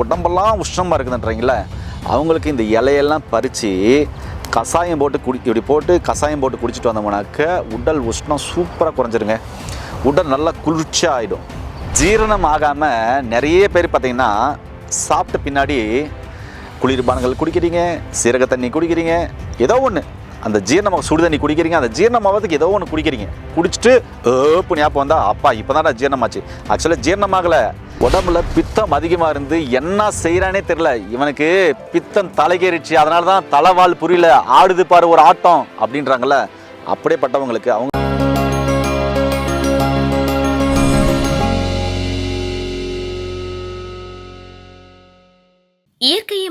உடம்பெல்லாம் உஷ்ணமாக இருக்குதுன்றீங்கள அவங்களுக்கு இந்த இலையெல்லாம் பறித்து கஷாயம் போட்டு குடி இப்படி போட்டு கஷாயம் போட்டு குடிச்சிட்டு வந்தோம்னாக்க உடல் உஷ்ணம் சூப்பராக குறைஞ்சிருங்க. உடல் நல்லா குளிர்ச்சியாக ஆகிடும் ஜீரணம் ஆகாமல் நிறைய பேர் பார்த்தீங்கன்னா சாப்பிட்ட பின்னாடி குளிர்பானங்கள் குடிக்கிறீங்க சீரக தண்ணி குடிக்கிறீங்க ஏதோ ஒன்று அந்த ஜீரணமாக சுடு தண்ணி குடிக்கிறீங்க அந்த ஜீரணமாவதுக்கு ஏதோ ஒன்று குடிக்கிறீங்க. குடிச்சிட்டு ஏப்பு ஞாபகம் வந்தால் அப்பா இப்போ தான்டா ஜீரணமாச்சு. ஆக்சுவலாக ஜீரணமாகலை. உடம்புல பித்தம் அதிகமாக இருந்து என்ன செய்கிறானே தெரில இவனுக்கு பித்தம் தலைக்கேறிச்சு அதனால தான் தலைவால் புரியல. ஆடுது பாரு ஒரு ஆட்டம் அப்படின்றாங்கல்ல. அப்படியேப்பட்டவங்களுக்கு அவங்க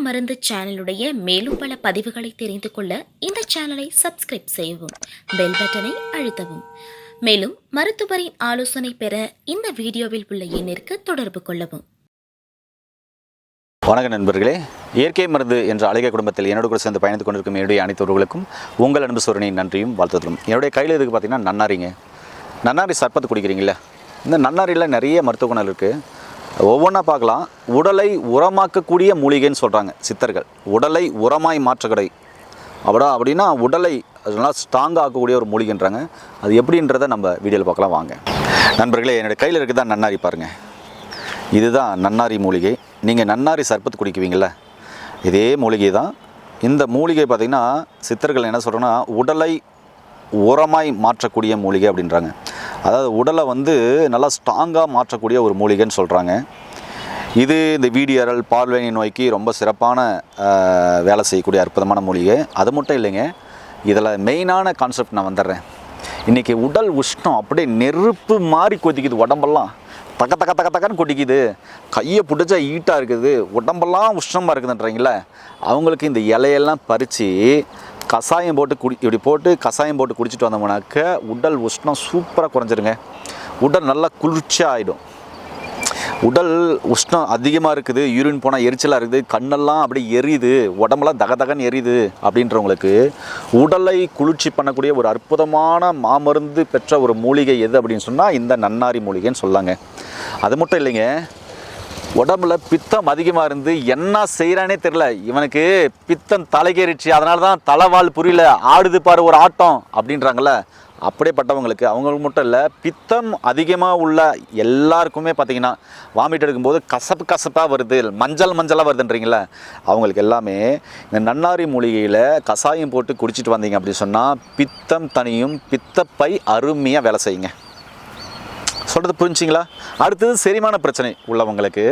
மருந்து சேனலுடைய மேலும் பல பதிவுகளை தெரிந்து கொள்ள இந்த சேனலை சப்ஸ்கிரைப் செய்யவும் பெல் பட்டனை அழுத்தவும். மேலும் மருத்துவரின் ஆலோசனை பெற இந்த வீடியோவில் உள்ள எண்ணிற்கு தொடர்பு கொள்ளவும். வணக்க நண்பர்களே. இயற்கை மருந்து என்ற அழகிய குடும்பத்தில் என்னோட கூட சேர்ந்து பயணித்துக் கொண்டிருக்கும் என்னுடைய அனைத்தவர்களுக்கும் உங்கள் அன்பு சோரனின் நன்றியும் வாழ்த்துதலும். என்னுடைய கையில் இதுக்கு பார்த்தீங்கன்னா நன்னாரிங்க. நன்னாரி சர்பத்து குடிக்கிறீங்களா இந்த நன்னாரியில் நிறைய மருத்துவ குணம் இருக்குது ஒவ்வொன்றா பார்க்கலாம். உடலை உரமாக்கக்கூடிய மூலிகைன்னு சொல்கிறாங்க சித்தர்கள். உடலை உரமாய் மாற்றக்கடை. அப்படின்னா அப்படின்னா உடலை அது நல்லா ஸ்ட்ராங்காக ஆக்கக்கூடிய ஒரு மூலிகைன்றாங்க. அது எப்படின்றத நம்ம வீடியோவில் பார்க்கலாம் வாங்க. நண்பர்களே என்னுடைய கையில் இருக்குதான் நன்னாரி பாருங்கள் இதுதான் நன்னாரி மூலிகை. நீங்கள் நன்னாரி சர்பத்து குடிக்குவீங்கள இதே மூலிகை தான் இந்த மூலிகை பார்த்திங்கன்னா சித்தர்கள் என்ன சொல்கிறோன்னா உடலை உரமாய் மாற்றக்கூடிய மூலிகை அப்படின்றாங்க. அதாவது உடலை வந்து நல்லா ஸ்ட்ராங்காக மாற்றக்கூடிய ஒரு மூலிகைன்னு சொல்கிறாங்க இது இந்த வீடியரல் பார்வையை நோய்க்கு ரொம்ப சிறப்பான வேலை செய்யக்கூடிய அற்புதமான மூலிகை. அது மட்டும் இல்லைங்க இதில் மெயினான கான்செப்ட் நான் வந்துடுறேன். இன்றைக்கி உடல் உஷ்ணம் அப்படியே நெருப்பு மாதிரி கொதிக்குது உடம்பெல்லாம். தக்க தக்க தக்க தக்கன்னு கொட்டிக்குது கையை பிடிச்சா ஈட்டாக இருக்குது. உடம்பெல்லாம் உஷ்ணமாக இருக்குதுன்றீங்களே அவங்களுக்கு இந்த இலையெல்லாம் பறித்து கஷாயம் போட்டு குடி இப்படி போட்டு கஷாயம் போட்டு குடிச்சிட்டு வந்தோம்னாக்க உடல் உஷ்ணம் சூப்பராக குறைஞ்சிருங்க. உடல் நல்லா குளிர்ச்சியாக ஆகிடும் உடல் உஷ்ணம் அதிகமாக இருக்குது. யூரின் போனால் எரிச்சலாக இருக்குது. கண்ணெல்லாம் அப்படியே எரியுது. உடம்பெல்லாம் தகதகன்னு எரியுது அப்படின்றவங்களுக்கு உடலை குளிர்ச்சி பண்ணக்கூடிய ஒரு அற்புதமான மாமருந்து பெற்ற ஒரு மூலிகை எது அப்படின்னு சொன்னால் இந்த நன்னாரி மூலிகைன்னு சொல்லாங்க. அது மட்டும் இல்லைங்க. உடம்புல பித்தம் அதிகமாக இருந்து என்ன செய்கிறானே தெரில இவனுக்கு பித்தம் தலைக்கேறிச்சு அதனால தான் தலைவால் புரியல. ஆடுது பாரு ஒரு ஆட்டம் அப்படின்றாங்கல்ல. அப்படியேப்பட்டவங்களுக்கு அவங்களுக்கு மட்டும் இல்லை பித்தம் அதிகமாக உள்ள எல்லாருக்குமே பார்த்தீங்கன்னா வாமிட் எடுக்கும்போது கசப்பு கசப்பாக வருது. மஞ்சள் மஞ்சளாக வருதுன்றீங்களே அவங்களுக்கு எல்லாமே இந்த நன்னாரி மூலிகையில் கஷாயம் போட்டு குடிச்சிட்டு வந்தீங்க அப்படின்னு சொன்னால் பித்தம் தனியும் பித்தப்பை அருமையாக வேலை செய்யுங்க. சொல்கிறது புரிஞ்சிங்களா அடுத்தது செரிமான பிரச்சனை உள்ளவங்களுக்கு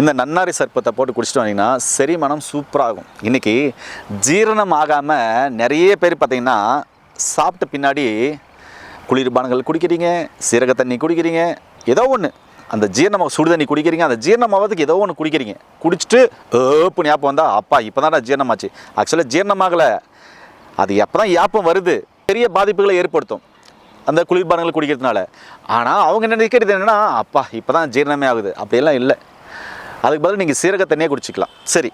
இந்த நன்னாரி சர்ப்பத்தை போட்டு குடிச்சிட்டு வந்தீங்கன்னா செரிமானம் சூப்பராகும். இன்றைக்கி ஜீரணம் ஆகாமல் நிறைய பேர் பார்த்தீங்கன்னா சாப்பிட்ட பின்னாடி குளிர்பானங்கள் குடிக்கிறீங்க சீரக தண்ணி குடிக்கிறீங்க ஏதோ ஒன்று அந்த ஜீரணமாக சுடு தண்ணி குடிக்கிறீங்க அந்த ஜீரணமாவதுக்கு ஏதோ ஒன்று குடிக்கிறீங்க. குடிச்சிட்டு ஏப்பு ஞாபகம் வந்தால் அப்பா இப்போ தான் ஜீரணமாச்சு. ஆக்சுவலாக ஜீரணமாகலை. அது எப்போ தான் ஏப்பம் வருது? பெரிய பாதிப்புகளை ஏற்படுத்தும். அந்த குளிர்பானங்கள் குடிக்கிறதுனால. ஆனால் அவங்க நினைக்கிறது என்னென்னா அப்பா இப்போ தான் ஜீரணமே ஆகுது. அப்படியெல்லாம் இல்லை. அதுக்கு பதில் நீங்கள் சீரக தண்ணியே குடிச்சிக்கலாம். சரி.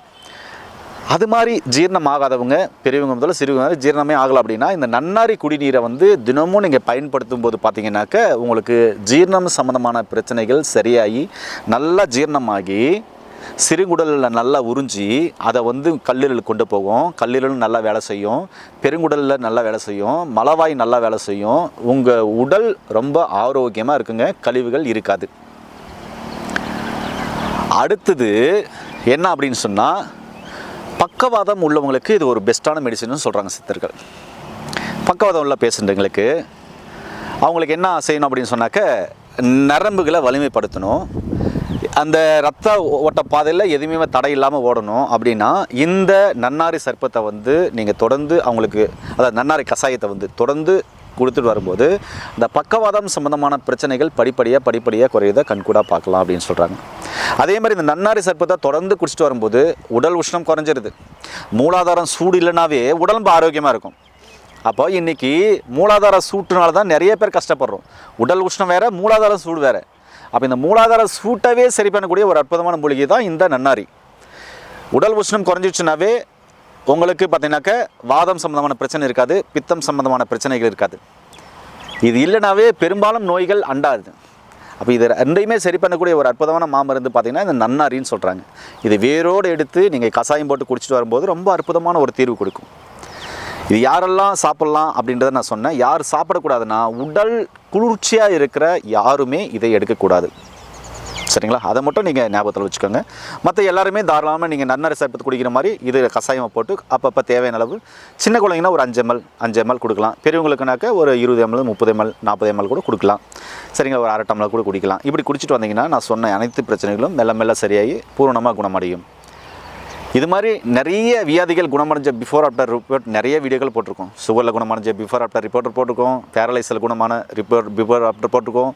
அது மாதிரி ஜீரணம் ஆகாதவங்க பெரியவங்க முதல்ல சிறுவங்க முதல்ல ஜீரணமே ஆகலை அப்படின்னா இந்த நன்னாரி குடிநீரை வந்து தினமும் நீங்கள் பயன்படுத்தும் போது பார்த்தீங்கன்னாக்க உங்களுக்கு ஜீரணம் சம்மந்தமான பிரச்சனைகள் சரியாகி நல்லா ஜீரணமாகி சிறுகுடலில் நல்லா உறிஞ்சி அதை வந்து கல்லீரல் கொண்டு போகும். கல்லீரலும் நல்லா வேலை செய்யும். பெருங்குடலில் நல்லா வேலை செய்யும். மலவாய் நல்லா வேலை செய்யும். உங்கள் உடல் ரொம்ப ஆரோக்கியமாக இருக்குங்க. கழிவுகள் இருக்காது. அடுத்தது என்ன அப்படின்னு சொன்னால் பக்கவாதம் உள்ளவங்களுக்கு இது ஒரு பெஸ்ட்டான மெடிசன் சொல்கிறாங்க சித்தர்கள். பக்கவாதம் உள்ள பேஷண்ட்டுங்களுக்கு அவங்களுக்கு என்ன செய்யணும் அப்படின்னு சொன்னாக்க நரம்புகளை வலிமைப்படுத்தணும். அந்த ரத்த ஓட்ட பாதையில் எதுவுமே தடை இல்லாமல் ஓடணும் அப்படின்னா இந்த நன்னாரி சர்ப்பத்தை வந்து நீங்கள் தொடர்ந்து அவங்களுக்கு அதாவது நன்னாரி கஷாயத்தை வந்து தொடர்ந்து கொடுத்துட்டு வரும்போது இந்த பக்கவாதம் சம்பந்தமான பிரச்சனைகள் படிப்படியாக படிப்படியாக குறையதை கண்கூடாக பார்க்கலாம் அப்படின்னு சொல்கிறாங்க அதே மாதிரி இந்த நன்னாரி சர்ப்பத்தை தொடர்ந்து குடிச்சிட்டு வரும்போது உடல் உஷ்ணம் குறைஞ்சிருது. மூலாதாரம் சூடு இல்லைனாவே உடம்பு ஆரோக்கியமாக இருக்கும். அப்போ இன்னைக்கு மூலாதார சூட்டுனால தான் நிறைய பேர் கஷ்டப்படுறோம். உடல் உஷ்ணம் வேறு மூலாதாரம் சூடு வேறு. அப்போ இந்த மூலாதார சூட்டவே சரி பண்ணக்கூடிய ஒரு அற்புதமான மூலிகை தான் இந்த நன்னாரி. உடல் உஷ்ணம் குறைஞ்சிச்சுனாவே உங்களுக்கு பார்த்தீங்கன்னாக்க வாதம் சம்மந்தமான பிரச்சனை இருக்காது பித்தம் சம்மந்தமான பிரச்சனைகள் இருக்காது. இது இல்லைனாவே பெரும்பாலும் நோய்கள் அண்டாது. அப்போ இது ரெண்டையுமே சரி பண்ணக்கூடிய ஒரு அற்புதமான மாமருந்து பார்த்தீங்கன்னா இந்த நன்னாரின்னு சொல்கிறாங்க இது வேரோடு எடுத்து நீங்கள் கசாயம் போட்டு குடிச்சிட்டு வரும்போது ரொம்ப அற்புதமான ஒரு தீர்வு கொடுக்கும். இது யாரெல்லாம் சாப்பிட்லாம் அப்படின்றத நான் சொன்னேன். யார் சாப்பிடக்கூடாதுன்னா உடல் குளிர்ச்சியாக இருக்கிற யாருமே இதை எடுக்கக்கூடாது. சரிங்களா? அதை மட்டும் நீங்கள் ஞாபகத்தில் வச்சுக்கோங்க. மற்ற எல்லாருமே தாராளமாக நீங்கள் நன்னரை சர்பத்து குடிக்கிற மாதிரி இது கஷாயமாக போட்டு அப்பப்போ தேவையான அளவு சின்ன குழந்தைங்கன்னா ஒரு அஞ்சு எம்எல் அஞ்சு எம்எல் கொடுக்கலாம். பெரியவங்களுக்குனாக்க ஒரு இருபது எம்எல் முப்பது எம்எல் நாற்பது எம்எல் கூட கொடுக்கலாம். சரிங்களா? ஒரு அரை டம்ளர் கூட குடிக்கலாம். இப்படி குடிச்சிட்டு வந்தீங்கன்னா நான் சொன்ன அனைத்து பிரச்சனைகளும் மெல்ல மெல்ல சரியாகி பூரணமாக குணமடையும். இது மாதிரி நிறைய வியாதிகள் குணமடைஞ்ச பிஃபோர் ஆஃப்டர் ரிப்போர்ட் நிறைய வீடியோக்கள் போட்டிருக்கோம். சுகரில் குணமடைஞ்ச பிஃபோர் ஆஃப்டர் ரிப்போர்ட் போட்டிருக்கோம். பேரலைஸில் குணமான ரிப்போர்ட் பிஃபோர் ஆஃப்டர் போட்டிருக்கோம்.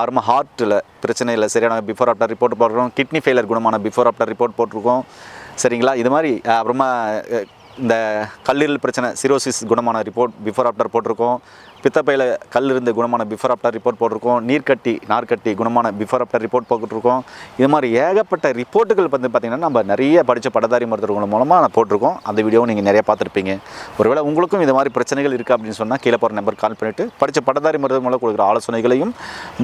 ஆரம்ப ஹார்ட்டில் பிரச்சனை இல்லை சரியான பிஃபோர் ஆஃப்டர் ரிப்போர்ட் போட்டிருக்கோம். கிட்னி ஃபெயிலர் குணமான பிஃபோர் ஆஃப்டர் ரிப்போர்ட் போட்டிருக்கோம். சரிங்களா? இது மாதிரி அப்புறமா இந்த கல்லீரல் பிரச்சனை சிரோசிஸ் குணமான ரிப்போர்ட் பிஃபோர் ஆஃப்டர் போட்டிருக்கோம். பித்தப்பையில் கல் இருந்து குணமான பிஃபோர் ஆஃப்டர் ரிப்போர்ட் போட்டிருக்கோம். நீர்க்கட்டி நார்க்கட்டி குணமான பிஃபோர் ஆஃப்டர் ரிப்போர்ட் போட்டுருக்கோம் இது மாதிரி ஏகப்பட்ட ரிப்போர்ட்டுகள் வந்து பார்த்திங்கன்னா நம்ம நிறைய படித்த படதாரி மருத்துவர்கள் மூலமாக நான் போட்டிருக்கோம். அந்த வீடியோவும் நீங்கள் நிறைய பார்த்துருப்பீங்க. ஒருவேளை உங்களுக்கும் இது மாதிரி பிரச்சனைகள் இருக்குது அப்படின்னு சொன்னால் கீழே போகிற நம்பர் கால் பண்ணிவிட்டு படித்த படதாரி மருத்துவ மூலம் கொடுக்குற ஆலோசனைகளையும்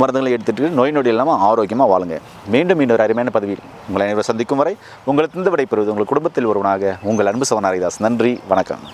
மருந்துகளையும் எடுத்துகிட்டு நோய் நொடி இல்லாமல் ஆரோக்கியமாக வாழுங்க. மீண்டும் இன்னொரு அருமையான பதவியில் உங்களை அனைவரும் சந்திக்கும் வரை உங்களுக்கு விடைபெறுவது உங்கள் குடும்பத்தில் ஒருவனாக உங்கள் அன்பு சவன் ஹரிதாஸ். நன்றி வணக்கம்.